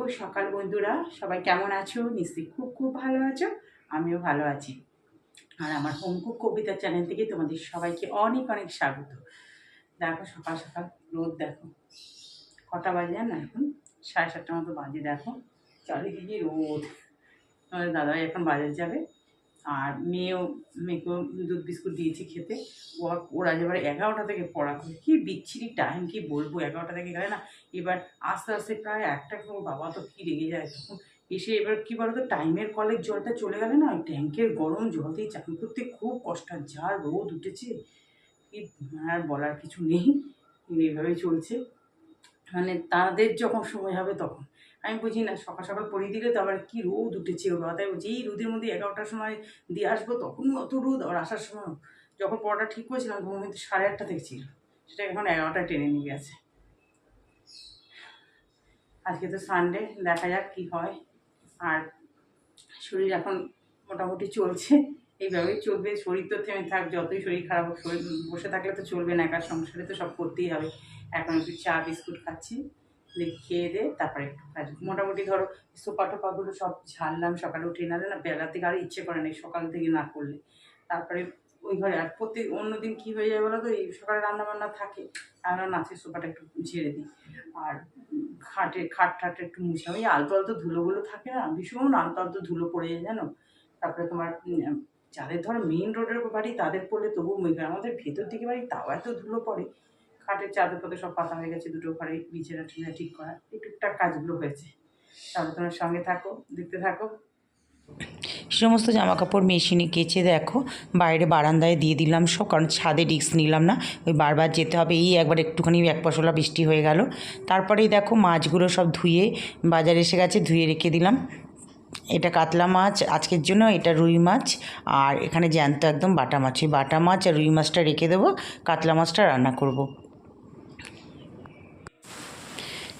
শুভ সকাল বন্ধুরা। সবাই কেমন আছো? নিশ্চয়ই খুব খুব ভালো আছো। আমিও ভালো আছি। আর আমার হোমকুক কবিতা চ্যানেল থেকে তোমাদের সবাইকে অনেক অনেক স্বাগত। দেখো সকাল সকাল রোদ দেখো। কটা বাজে না এখন? সাড়ে সাতটা মতো বাজে দেখো। চারিদিকে রোদ। তোমাদের দাদাভাই এখন বাজার যাবে। আর মেয়েও মেয়েকেও দুধ বিস্কুট দিয়েছি খেতে। ও ওরা এবার এগারোটা থেকে পড়া করে কি বিচ্ছিরি টাইম কি বলব? এগারোটা থেকে গেলে না, এবার আস্তে আস্তে প্রায় একটা করে বাবা তো কী রেগে যায় তখন এসে এবার কি বলতো টাইমের কলের জলটা চলে গেলে না, ওই ট্যাঙ্কের গরম জল দিয়ে করতে খুব কষ্ট যা রোদ উঠেছে, কি আর বলার কিছু নেই। এইভাবেই চলছে। মানে তাদের যখন সময় হবে তখন। আমি বুঝি না, সকাল সকাল পরিয়ে দিলে তো আবার কি রোদ উঠেছে ওর মাথায় বলছি, এই রোদের মধ্যে এগারোটার সময় দিয়ে আসব, তখন অত রোদ আবার আসার সময়। যখন পড়াটা ঠিক করেছিলাম, তখন কিন্তু সাড়ে আটটা থেকে ছিল। সেটা এখন এগারোটা টেনে নিয়ে গেছে। আজকে তো সানডে দেখা যাক কি হয়। আর শরীর এখন মোটামুটি চলছে। এইভাবেই চলবে, শরীর তো থেমে থাক, যতই শরীর খারাপ হোক, শরীর বসে থাকলে তো চলবে না একার সংসারে তো সব করতেই হবে। এখন একটু চা, বিস্কুট খাচ্ছি। খেয়ে দে, তারপরে একটু মোটামুটি ধরো, সোপা টোপাগুলো সব ঝাড়লাম, সকালে উঠে নালে না বেলা থেকে আর ইচ্ছে করে না সকাল থেকে না করলে। তারপরে ওই ঘরে আর প্রত্যেক অন্যদিন কী হয়ে যায় বলো তো এই সকালে রান্নাবান্না থাকে আমরা নাচের সোফাটা একটু ঝেড়ে দিই। আর খাটে, খাট ঠাটে একটু মুছলাম ওই আলতো আলতো ধুলোগুলো থাকে না, ভীষণ আলতো আলতো ধুলো পড়ে যায় জানো? তারপরে তোমার যাদের ধরো মেইন রোডের বাড়ি, তাদের পড়লে তবু মেঘ আমাদের ভেতর দিকে বাড়ি তাও এত ধুলো পড়ে। খাটের চাদর পাতে সব পাতা হয়ে গেছে, দুটো ঘরে বিছানা টিনা ঠিক করা, এই টুকটাক কাজগুলো হয়েছে। তাহলে তোমার সঙ্গে থাকো, দেখতে থাকো। সমস্ত জামা কাপড় মেশিনে কেচে দেখো, বাইরে বারান্দায় দিয়ে দিলাম সব, কারণ ছাদে রিস্ক নিলাম না, ওই বারবার যেতে হবে, এই একবার একটুখানি এক পশলা বৃষ্টি হয়ে গেল। তারপরেই দেখো মাছগুলো সব ধুয়ে বাজারে এসে গেছে, ধুয়ে রেখে দিলাম। এটা কাতলা মাছ, আজকের জন্য এটা রুই মাছ, আর এখানে জ্যান্ত একদম বাটা মাছ। ওই বাটা মাছ আর রুই মাছটা রেখে দেবো, কাতলা মাছটা রান্না করব।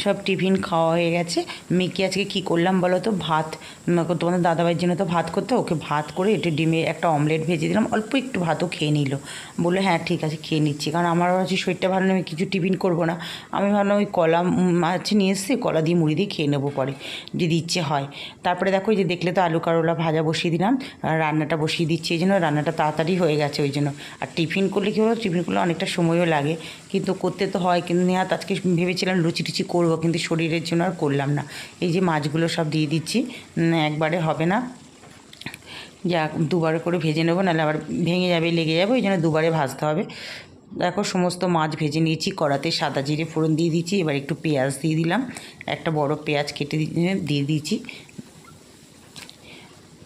সব টিফিন খাওয়া হয়ে গেছে। মেয়েকে আজকে কী করলাম বলো তো? ভাত তোমাদের দাদাভাইয়ের জন্য তো ভাত করতে ওকে ভাত করে একটু ডিমে একটা অমলেট ভেজে দিলাম, অল্প একটু ভাতও খেয়ে নিল। বলল হ্যাঁ ঠিক আছে, খেয়ে নিচ্ছি। কারণ আমার হচ্ছে শরীরটা ভালো আমি কিছু টিফিন করব না। আমি ভাবলাম ওই কলা মাছ নিয়ে এসেছি, কলা দিয়ে মুড়ি দিয়ে খেয়ে নেব পরে, যদি ইচ্ছে হয়। তারপরে দেখো যে দেখলে তো আলু কারোলা ভাজা বসিয়ে দিলাম রান্নাটা বসিয়ে দিচ্ছি, এই জন্য রান্নাটা তাড়াতাড়ি হয়ে গেছে ওই জন্য। আর টিফিন করলে কী হলো টিফিন করলে অনেকটা সময়ও লাগে, কিন্তু করতে তো হয়, কিন্তু নেহাত আজকে ভেবেছিলাম লুচি টুচি করব, কিন্তু শরীরের জন্য আর করলাম না। এই যে মাছগুলো সব দিয়ে দিচ্ছি একবারে হবে না। যা দুবার করে ভেজে নেব, নাহলে আবার ভেঙে যাবে, লেগে যাবে, ওই জন্য দুবারে ভাজতে হবে। দেখো, সমস্ত মাছ ভেজে নিয়েছি, কড়াতে সাদা জিরে ফোড়ন দিয়ে দিয়েছি, এবার একটু পেঁয়াজ দিয়ে দিলাম, একটা বড় পেঁয়াজ কেটে দিয়ে দিয়ে দিয়েছি।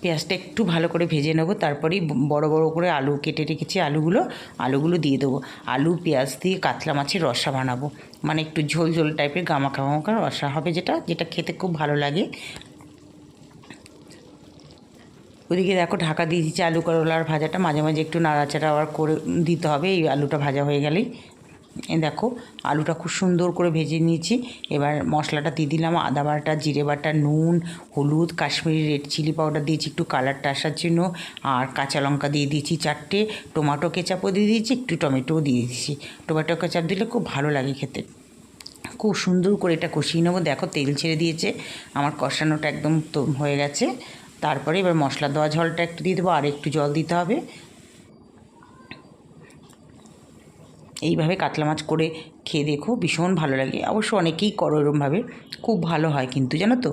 পেঁয়াজটা একটু ভালো করে ভেজে নেব, তারপরেই বড় বড় করে আলু, কেটে রেখেছি আলুগুলো আলুগুলো দিয়ে দেবো। আলু, পেঁয়াজ দিয়ে কাতলা মাছের রসা বানাবো। মানে একটু ঝোল ঝোল টাইপের গামাখা গামাখা রসা হবে যেটা যেটা খেতে খুব ভালো লাগে। ওদিকে দেখো ঢাকা দিয়ে দিচ্ছি আলু করলার ভাজাটা, মাঝে মাঝে একটু নাড়াচাড়া আবার করে দিতে হবে, এই আলুটা ভাজা হয়ে গেলেই। দেখো, আলুটা খুব সুন্দর করে ভেজে নিয়েছি। এবার মশলাটা দিয়ে দিলাম, আদা বাটা, জিরে বাটা, নুন, হলুদ, কাশ্মীরি রেড চিলি পাউডার দিয়েছি, একটু কালারটা আসার জন্য। আর কাঁচা লঙ্কা দিয়ে দিয়েছি চারটে, টমেটো কেচাপও দিয়ে দিয়েছি, একটু টমেটোও দিয়ে দিয়েছি। টমেটো কেচাপ দিলে খুব ভালো লাগে খেতে। খুব সুন্দর করে এটা কষিয়ে নেব। দেখো, তেল ছেড়ে দিয়েছে, আমার কষানোটা একদম হয়ে গেছে। তারপরে এবার মশলা দেওয়া ঝলটা একটু দিয়ে দেবো, আর একটু জল দিতে হবে। এইভাবে কাতলা মাছ করে খেয়ে দেখো, ভীষণ ভালো লাগে। অবশ্য অনেকেই করো এরমভাবে, খুব ভালো হয় কিন্তু, জানো তো?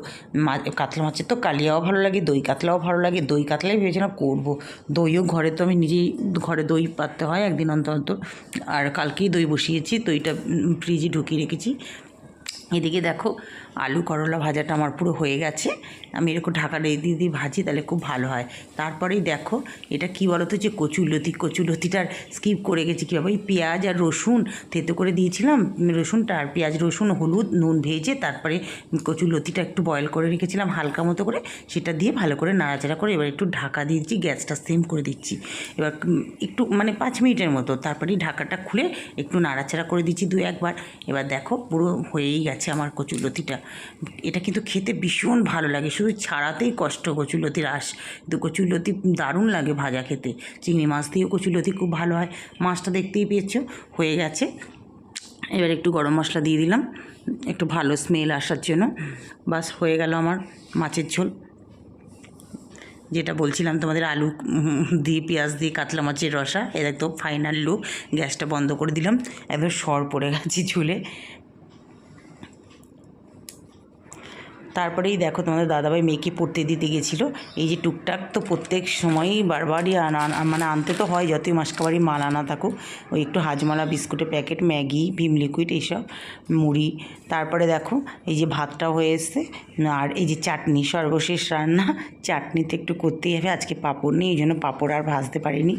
কাতলা মাছের তো কালিয়াও ভালো লাগে, দই কাতলাও ভালো লাগে, দই কাতলাই ভেবেছিলাম করব। দইও ঘরে তো আমি নিজেই, ঘরে দই পাততে হয় একদিন অন্তর অন্তর। আর কালকেই দই বসিয়েছি দইটা ফ্রিজে ঢুকিয়ে রেখেছি। এদিকে দেখো আলু করলা ভাজাটা আমার পুরো হয়ে গেছে। আমি এরকম ঢাকা দিয়ে দিয়ে ভাজি, তাহলে খুব ভালো হয়। তারপরেই দেখো, এটা কি বলো তো যে কচুলতি কচুলতিটার স্কিপ করে গেছি কীভাবে? ওই পেঁয়াজ আর রসুন, থেতো করে দিয়েছিলাম রসুনটা আর পেঁয়াজ, রসুন, হলুদ, নুন ভেজে তারপরে কচুলতিটা একটু বয়েল করে রেখেছিলাম হালকা মতো করে। সেটা দিয়ে ভালো করে নাড়াচাড়া করে এবার একটু ঢাকা দিচ্ছি, গ্যাসটা সেম করে দিচ্ছি। এবার একটু মানে পাঁচ মিনিটের মতো তারপরেই ঢাকাটা খুলে একটু নাড়াচাড়া করে দিচ্ছি দু একবার এবার দেখো, পুরো হয়েই গেছে আমার কচুলতিটা এটা কিন্তু খেতে ভীষণ ভালো লাগে। শুধু ছাড়াতেই কষ্ট কচুলতির আঁশ কিন্তু কচুলতি দারুণ লাগে ভাজা খেতে। চিংড়ি মাছ দিয়েও কচুলতি খুব ভালো হয়। মাছটা দেখতেই পেয়েছ? হয়ে গেছে। এবার একটু গরম মশলা দিয়ে দিলাম। একটু ভালো স্মেল আসার জন্য। বাস, হয়ে গেল আমার মাছের ঝোল। যেটা বলছিলাম তোমাদের আলু, দিয়ে পেঁয়াজ, দিয়ে কাতলা মাছের রসা, এটা তো ফাইনাল লুক গ্যাসটা বন্ধ করে দিলাম। একদম সর পড়ে গেছে ঝুলে। তারপরেই দেখো তোমাদের দাদাভাই মেয়েকে পড়তে দিতে গেছিল। এই যে টুকটাক তো প্রত্যেক সময়ই বারবারই আনা মানে আনতে তো হয়, যতই মাসকাবারি মাল আনা থাকুক। ওই একটু হাজমালা, বিস্কুটের প্যাকেট, ম্যাগি, ভিম লিকুইড এইসব, মুড়ি। তারপরে দেখো এই যে ভাতটা হয়ে এসছে। আর এই যে চাটনি, সর্বশেষ রান্না। চাটনিতে একটু করতেই হবে, আজকে পাঁপড় নেই, এই জন্য পাঁপড় আর ভাজতে পারিনি।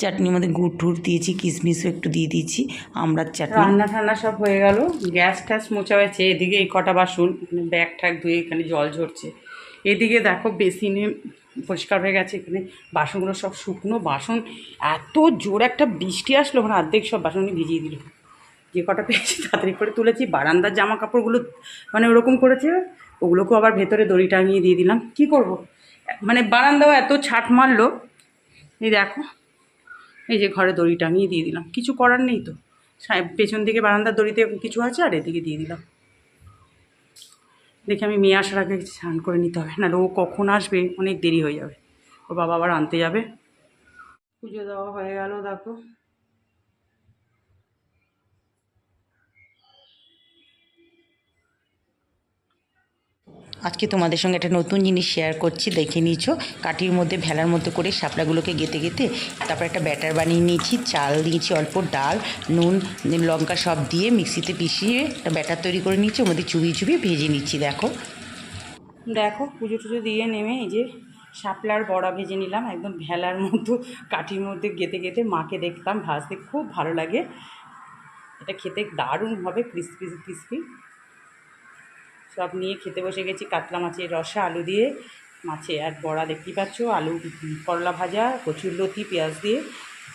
চাটনির মধ্যে গুড় টুড় দিয়েছি, কিশমিশও একটু দিয়ে দিয়েছি আমরা চাটনি। রান্না ঠান্না সব হয়ে গেল গ্যাস ট্যাস মোচা হয়েছে, এদিকে এই কটা বাসন ব্যাগ ঠ্যাগ ধুয়ে এখানে জল ঝরছে। এদিকে দেখো বেসিনে পরিষ্কার হয়ে গেছে, এখানে বাসনগুলো সব শুকনো বাসন, এত জোর একটা বৃষ্টি আসলো ওখানে অর্ধেক সব বাসন ভিজিয়ে দিল। যে কটা পেয়েছি তাড়াতাড়ি করে তুলেছি, বারান্দার জামা কাপড়গুলো মানে ওরকম করেছে, ওগুলোকেও আবার ভেতরে দড়ি টাঙিয়ে দিয়ে দিলাম। কি করব? মানে বারান্দাও এত ছাট মারলো, এই দেখো। এই যে ঘরে দড়ি টাঙিয়ে দিয়ে দিলাম। কিছু করার নেই তো। পেছন দিকে বারান্দার দড়িতে কিছু আছে আর এদিকে দিয়ে দিলাম। দেখে আমি মেয়ে আসার আগে স্নান করে নিতে হবে না ও কখন আসবে? অনেক দেরি হয়ে যাবে। ও বাবা আবার আনতে যাবে। পুজো দেওয়া হয়ে গেল, দেখো। আজকে তোমাদের সঙ্গে একটা নতুন জিনিস শেয়ার করছি, দেখে নিয়েছো। কাঠির মধ্যে, ভেলার মধ্যে করে শাপলাগুলোকে গেতে গেতে তারপর একটা ব্যাটার বানিয়ে নিয়েছি। চাল দিয়েছি অল্প, ডাল, নুন, লঙ্কা সব দিয়ে মিক্সিতে পিষিয়ে একটা ব্যাটার তৈরি করে নিয়েছি। ওর মধ্যে চুবিয়ে চুবিয়ে ভেজে নিচ্ছি, দেখো। দেখো, পুজো টুজো দিয়ে নেমে এই যে শাপলার বড়া ভেজে নিলাম। একদম ভেলার মতো কাঠির মধ্যে গেতে গেতে মাকে দেখতাম ভাজতে খুব ভালো লাগে। এটা খেতে দারুণ হবে ক্রিসপি ক্রিসপি সব নিয়ে খেতে বসে গেছি, কাতলা মাছের রসা, আলু দিয়ে মাছে। আর বড়া দেখতেই পাচ্ছ, আলু, করলা ভাজা, কচুর লতি, পেঁয়াজ দিয়ে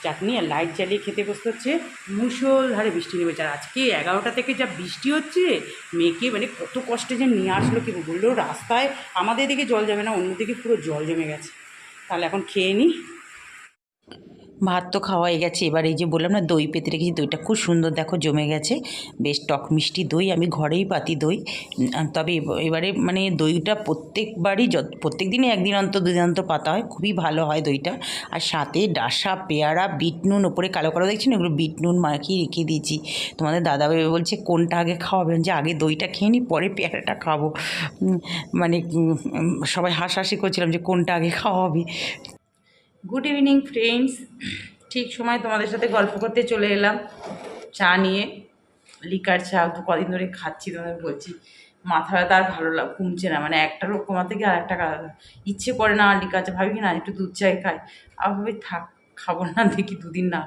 চাটনি আর লাইট জ্বালিয়ে খেতে বসতে হচ্ছে। মুসলধারে বৃষ্টি নেমেছে আর আজকে এগারোটা থেকে যা বৃষ্টি হচ্ছে, মেয়েকে মানে কত কষ্টে যে নিয়ে আসলো কি বলল, রাস্তায় আমাদের দিকে জল যাবে না, অন্যদিকে পুরো জল জমে গেছে। তাহলে এখন খেয়ে নিই ভাত তো খাওয়াই গেছে। এবার এই যে বললাম না, দই পেতে রেখেছি। দইটা খুব সুন্দর দেখো জমে গেছে। বেশ টক মিষ্টি দই, আমি ঘরেই পাতি দই। তবে এব- এবারে মানে দইটা প্রত্যেকবারই যত প্রত্যেক দিনই একদিন অন্তর দুদিন অন্তর পাতা হয়। খুবই ভালো হয় দইটা। আর সাথে ডাসা, পেয়ারা, বিট নুন, ওপরে কালো কালো দেখছি না? এগুলো বিট নুন মাখিয়ে রেখে দিয়েছি। তোমাদের দাদা ভাই বলছে, কোনটা আগে খাওয়াবেন? যে, আগে দইটা খেয়ে নিই পরে পেয়ারাটা খাব। মানে সবাই হাসাহাসি করছিলাম যে, কোনটা আগে খাওয়াবি? গুড ইভিনিং ফ্রেন্ডস ঠিক সময় তোমাদের সাথে গল্প করতে চলে এলাম। চা নিয়ে। লিকার চা, তো কদিন ধরে খাচ্ছি, তোমাদের বলছি। মাথা ব্যথা আর ভালো লাগ কমছে না। মানে একটা রোগ কমাতে গিয়ে আরেকটা কাজ ইচ্ছে করে না আর লিকার চা ভাবি না, একটু দুধ চাই খাই। আর ভাবি, থাক, খাব না, দেখি দুদিন না।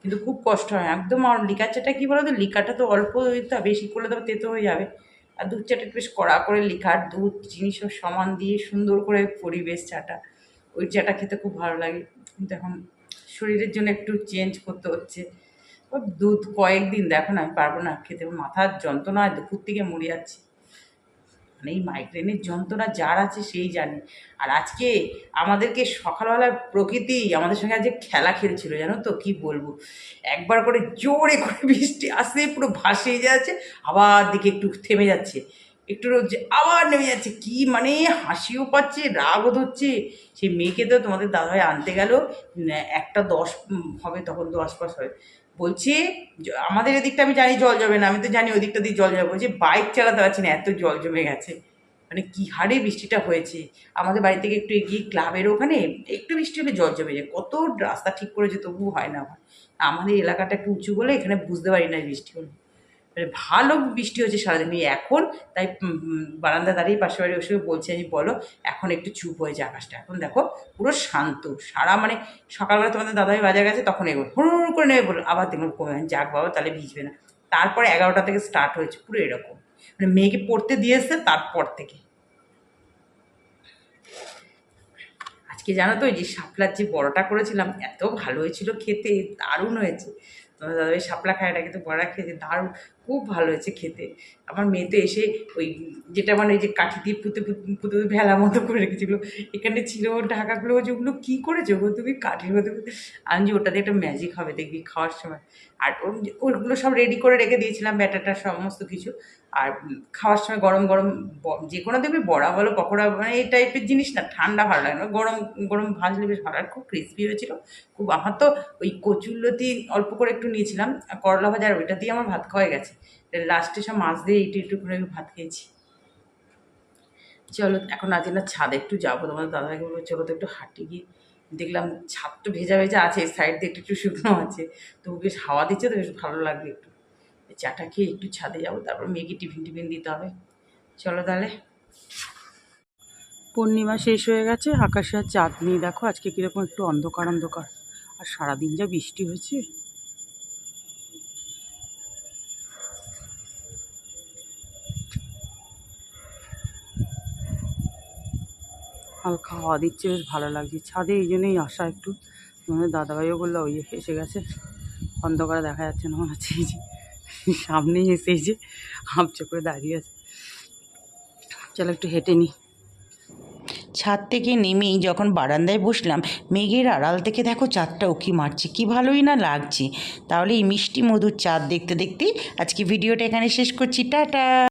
কিন্তু খুব কষ্ট হয়। একদম আর লিকার চাটা কী বলো তো লিকারটা তো অল্প দিতে বেশি করলে তো তেতো হয়ে যাবে। আর দুধ চাটা একটু বেশ কড়া করে লিকার দুধ চিনি সব সমান দিয়ে সুন্দর করে পরিবেশ চাটা। ওই চাটা খেতে খুব ভালো লাগে। কিন্তু এখন শরীরের জন্য একটু চেঞ্জ করতে হচ্ছে। ও দুধ কয়েকদিন দেখো না, আমি পারব না খেতে। মাথার যন্ত্রণায় দুপুর থেকে মরে যাচ্ছি। মানে এই মাইগ্রেনের যন্ত্রণা যার আছে সেই জানে। আর আজকে আমাদেরকে সকালবেলা প্রকৃতি আমাদের সঙ্গে আজকে খেলা খেলছিল, জানো তো? কি বলব? একবার করে জোরে করে বৃষ্টি আসে, পুরো ভাসিয়ে যাচ্ছে, আবার দিকে একটু থেমে যাচ্ছে। একটু রোজ আবার নেমে যাচ্ছে। কি মানে হাসিও পাচ্ছে, রাগও ধরছে। সেই মেয়েকে তো তোমাদের দাদাভাই আনতে গেল। একটা দশ হবে তখন দশ পাস হবে বলছে আমাদের এদিকটা আমি জানি জল জমে না, আমি তো জানি ওদিকটা দিয়ে জল জমে বলছে, বাইক চালাতে পারছি না, এত জল জমে গেছে। মানে কি হারে বৃষ্টিটা হয়েছে। আমাদের বাড়ি থেকে একটু এগিয়ে ক্লাবের ওখানে একটু বৃষ্টি হলে জল জমে যায়। কত রাস্তা ঠিক করেছে তবুও হয় না আমার আমাদের এলাকাটা একটু উঁচু বলে এখানে বুঝতে পারি না বৃষ্টি হলো। মানে ভালো বৃষ্টি হচ্ছে সারাদিন। এখন তাই বারান্দা দাঁড়িয়ে পাশে বাড়ি ওসে বলছে আমি, বলো, এখন একটু চুপ হয়েছে আকাশটা। এখন দেখো, পুরো শান্ত। সারা মানে সকালবেলা তোমাদের দাদাই বাজার গেছে, তখন এগো, হুড় করে নেবে বলো আবার দেখলাম। যাক বাবা, তাহলে ভিজবে না। তারপরে এগারোটা থেকে স্টার্ট হয়েছে, পুরো এরকম। মানে মেয়েকে পড়তে দিয়ে এসছে, তারপর থেকে। আজকে জানো তো ওই যে শাপলার যে বড়টা করেছিলাম, এত ভালো হয়েছিল খেতে, দারুণ হয়েছে। তোমার দাদা ওই শাপলা খায় এটা কিন্তু বড়া খেয়েছে, দারুণ, খুব ভালো হয়েছে খেতে। আমার মেয়ে তো এসে ওই যেটা মানে ওই যে কাঠি দিয়ে পুঁতে পুঁতে ভেলা মতো করে রেখেছিলো। এখানে ছিল ঢাকাগুলো যেগুলো কী করেছ? ওগুলো তুমি কাঠির মতো? আমি যে ওটাতে একটা ম্যাজিক হবে দেখবি খাওয়ার সময়। আর ওগুলো সব রেডি করে রেখে দিয়েছিলাম, ব্যাটারটা সমস্ত কিছু। আর খাওয়ার সময় গরম গরম যে কোনো দেখবে বড়া বলো, পকোড়া মানে এই টাইপের জিনিস না, ঠান্ডা ভালো লাগে না। গরম গরম ভাজলে বেশ ভালো খুব ক্রিস্পি হয়েছিল। খুব আমার তো ওই কচুরলতি অল্প করে একটু নিয়েছিলাম। করলা ভাজা আর ওইটা দিয়ে আমার ভাত খাওয়া গেছে। লাস্টে সব মাছ দিয়ে একটু একটু করে আমি ভাত খেয়েছি। চলো, এখন আজ না ছাদে একটু যাব। তোমাদের দাদাকে বলব চলো তো একটু হাঁটি গিয়ে দেখলাম ছাদ তো ভেজা ভেজা আছে সাইড দিয়ে একটু একটু শুকনো আছে। তো বেশ হাওয়া দিচ্ছে তো, বেশ ভালো লাগবে একটু। চাটা খেয়ে একটু ছাদে যাব, তারপর মেয়েকে টিফিন টিফিন দিতে হবে। চলো তাহলে। পূর্ণিমা শেষ হয়ে গেছে, আকাশে আর চাঁদ নেই। দেখো আজকে কীরকম একটু অন্ধকার অন্ধকার আর সারাদিন যা বৃষ্টি হয়েছে। হালকা হাওয়া দিচ্ছে, বেশ ভালো লাগছে। ছাদে এই জন্যই আসা একটু। দাদাভাইও বলল, ওই এসে গেছে। অন্ধকারে দেখা যাচ্ছে না মনে হচ্ছে। এই যে সামনেই এসে যে হাঁপচে করে দাঁড়িয়ে আছে। চলো একটু হেঁটে নিই ছাদ থেকে নেমেই যখন বারান্দায় বসলাম, মেঘের আড়াল থেকে দেখো চাঁদটা উকি মারছে। কি ভালোই না লাগছে। তাহলে এই মিষ্টি মধুর চাঁদ দেখতে দেখতেই আজকে ভিডিওটা এখানে শেষ করছি। টাটা!